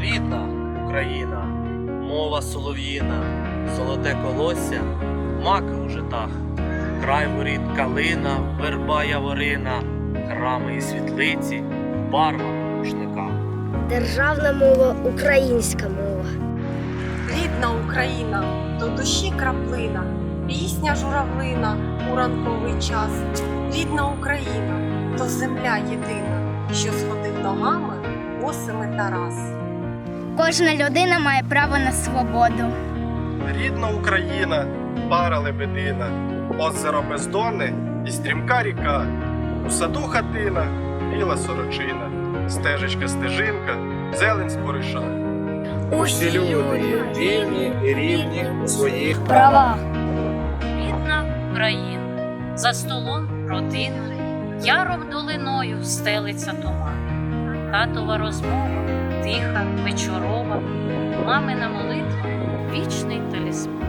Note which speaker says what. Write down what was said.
Speaker 1: Рідна Україна, мова солов'їна, золоте колосся, маки у житах, край воріт калина, верба яворина, храми і світлиці, барва в рушниках.
Speaker 2: Державна мова українська мова.
Speaker 3: Рідна Україна, до душі краплина, пісня журавлина у ранковий час. Рідна Україна, то земля єдина, що сходив ногами босими Тарас.
Speaker 2: Кожна людина має право на свободу.
Speaker 4: Рідна Україна, пара лебедина, озеро бездонне і стрімка ріка, у саду хатина, біла сорочина, стежечка стежинка, зелень спориша.
Speaker 5: Усі люди вільні і рівні у своїх
Speaker 2: Права.
Speaker 6: рідна Україна, за столом родина, яром долиною стелиться туман. Татова розмова, тиха, вечорова, мамина молитва, вічний талісман.